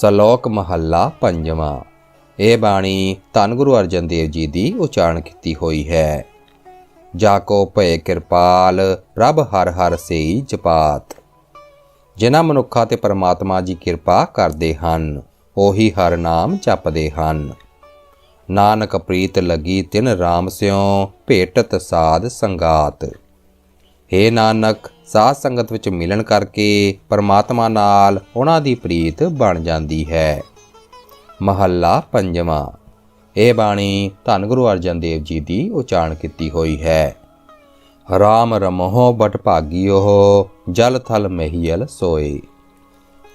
ਸ਼ਲੋਕ ਮਹੱਲਾ ਪੰਜਵਾਂ। ਇਹ ਬਾਣੀ ਧੰਨ ਗੁਰੂ ਅਰਜਨ ਦੇਵ ਜੀ ਦੀ ਉਚਾਰਨ ਕੀਤੀ ਹੋਈ ਹੈ। ਜਾ ਕੋ ਭਏ ਕਿਰਪਾਲ, ਰੱਬ ਹਰ ਹਰ ਸੇਈ ਜਪਾਤ। ਜਿਨ੍ਹਾਂ ਮਨੁੱਖਾਂ ਤੇ ਪਰਮਾਤਮਾ ਜੀ ਕਿਰਪਾ ਕਰਦੇ ਹਨ, ਉਹੀ ਹਰ ਨਾਮ ਜਪਦੇ ਹਨ। ਨਾਨਕ ਪ੍ਰੀਤ ਲੱਗੀ ਤਿਨ ਰਾਮ ਸਿਉ, ਭੇਟਤ ਸਾਧ ਸੰਗਾਤ। ਹੇ ਨਾਨਕ ਸਾਧ ਸੰਗਤ ਵਿੱਚ ਮਿਲਣ ਕਰਕੇ ਪਰਮਾਤਮਾ ਨਾਲ ਉਹਨਾਂ ਦੀ ਪ੍ਰੀਤ ਬਣ ਜਾਂਦੀ ਹੈ। ਮਹੱਲਾ ਪੰਜਵਾਂ। ਇਹ ਬਾਣੀ ਧੰਨ ਗੁਰੂ ਅਰਜਨ ਦੇਵ ਜੀ ਦੀ ਉਚਾਰਨ ਕੀਤੀ ਹੋਈ ਹੈ। ਰਾਮ ਰਮਹੁ ਬਟ ਭਾਗਿਓ, ਜਲ ਥਲ ਮਹੀਲ ਸੋਏ।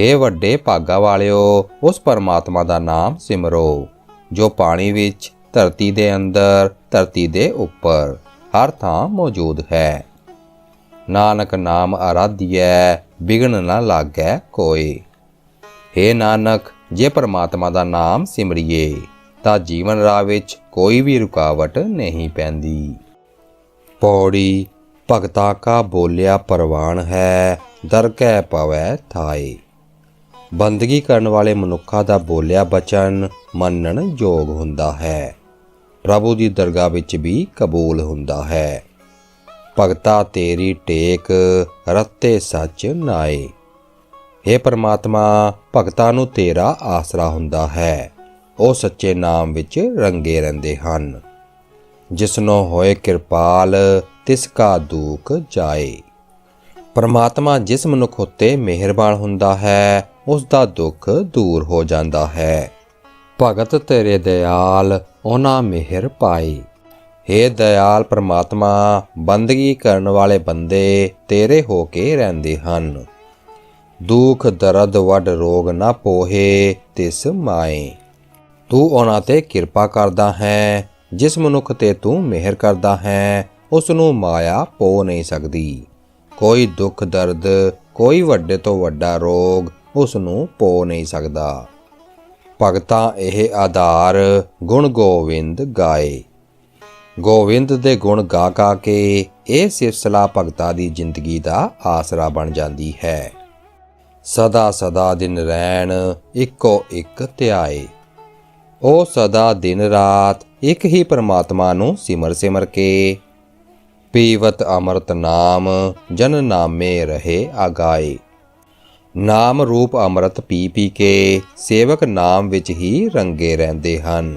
ਹੇ ਵੱਡੇ ਭਾਗਾ ਵਾਲਿਓ, ਉਸ ਪਰਮਾਤਮਾ ਦਾ ਨਾਮ ਸਿਮਰੋ, ਜੋ ਪਾਣੀ ਵਿੱਚ ਧਰਤੀ ਦੇ ਅੰਦਰ, ਧਰਤੀ ਦੇ ਉੱਪਰ ਹਰ ਥਾਂ ਮੌਜੂਦ ਹੈ। ਨਾਨਕ ਨਾਮ ਆਰਾਧਿਐ, ਬਿਗਨ ਨਾ ਲਾਗੈ ਕੋਏ। ਹੇ ਨਾਨਕ, ਜੇ ਪਰਮਾਤਮਾ ਦਾ ਨਾਮ ਸਿਮਰਿਏ, ਤਾਂ ਜੀਵਨ ਰਾਹ ਵਿੱਚ ਕੋਈ ਵੀ ਰੁਕਾਵਟ ਨਹੀਂ ਪੈਂਦੀ। ਪੌੜੀ, ਭਗਤਾ ਕਾ ਬੋਲਿਆ ਪਰਵਾਨ ਹੈ, ਦਰ ਕੈ ਪਵੈ ਥਾਏ। ਬੰਦਗੀ ਕਰਨ ਵਾਲੇ ਮਨੁੱਖਾਂ ਦਾ ਬੋਲਿਆ ਬਚਨ ਮੰਨਣ ਯੋਗ ਹੁੰਦਾ ਹੈ। ਪ੍ਰਭੂ ਦੀ ਦਰਗਾਹ ਵਿੱਚ ਵੀ ਕਬੂਲ ਹੁੰਦਾ ਹੈ। ਭਗਤਾ ਤੇਰੀ ਟੇਕ ਰਤੇ ਸੱਚ ਨਾਏ। हे ਪਰਮਾਤਮਾ, ਭਗਤਾ ਨੂੰ ਤੇਰਾ ਆਸਰਾ ਹੁੰਦਾ ਹੈ। ਉਹ ਸੱਚੇ ਨਾਮ ਵਿੱਚ ਰੰਗੇ ਰਹਿੰਦੇ ਹਨ। ਜਿਸਨੋ ਹੋਏ ਕਿਰਪਾਲ, ਤਿਸ ਕਾ ਦੁਖ ਜਾਏ। ਪਰਮਾਤਮਾ ਜਿਸ ਮਨੁੱਖ ਉਤੇ ਮਿਹਰਬਾਨ ਹੁੰਦਾ ਹੈ ਉਸ ਦਾ ਦੁੱਖ ਦੂਰ ਹੋ ਜਾਂਦਾ ਹੈ। ਭਗਤ ਤੇਰੇ ਦਿਆਲ, ਉਹਨਾਂ ਮਿਹਰ ਪਾਈ ਹੇ ਦਇਆਲ ਪ੍ਰਮਾਤਮਾ, ਬੰਦਗੀ ਕਰਨ ਵਾਲੇ ਬੰਦੇ ਤੇਰੇ ਹੋ ਕੇ ਰਹਿੰਦੇ ਹਨ। ਦੁੱਖ, ਦਰਦ, ਵੱਡ ਰੋਗ ਨਾ ਪੋਹੇ ਤਿਸ ਮਾਏ। ਤੂੰ ਉਹਨਾਂ ਤੇ ਕਿਰਪਾ ਕਰਦਾ ਹੈ, ਜਿਸ ਮਨੁੱਖ ਤੇ ਤੂੰ ਮਿਹਰ ਕਰਦਾ ਹੈ ਉਸ ਨੂੰ ਮਾਇਆ ਪੋ ਨਹੀਂ ਸਕਦੀ। ਕੋਈ ਦੁੱਖ, ਦਰਦ, ਕੋਈ ਵੱਡੇ ਤੋਂ ਵੱਡਾ ਰੋਗ ਉਸ ਨੂੰ ਪੋ ਨਹੀਂ ਸਕਦਾ। ਭਗਤਾਂ ਇਹ ਆਧਾਰ ਗੁਣ ਗੋਵਿੰਦ ਗਾਏ। ਗੋਵਿੰਦ ਦੇ ਗੁਣ ਗਾ ਗਾ ਕੇ ਇਹ ਸਿਰਸਲਾ ਭਗਤਾ ਦੀ ਜ਼ਿੰਦਗੀ ਦਾ ਆਸਰਾ ਬਣ ਜਾਂਦੀ ਹੈ। ਸਦਾ ਸਦਾ ਦਿਨ ਰਹਿਣ ਇੱਕੋ ਇੱਕ ਧਿਆਏ। ਉਹ ਸਦਾ ਦਿਨ ਰਾਤ ਇੱਕ ਹੀ ਪਰਮਾਤਮਾ ਨੂੰ ਸਿਮਰ ਸਿਮਰ ਕੇ, ਪੀਵਤ ਅਮਰਤ ਨਾਮ ਜਨ ਨਾਮੇ ਰਹੇ ਆਗਾਏ ਨਾਮ ਰੂਪ ਅੰਮ੍ਰਿਤ ਪੀ ਪੀ ਕੇ ਸੇਵਕ ਨਾਮ ਵਿੱਚ ਹੀ ਰੰਗੇ ਰਹਿੰਦੇ ਹਨ।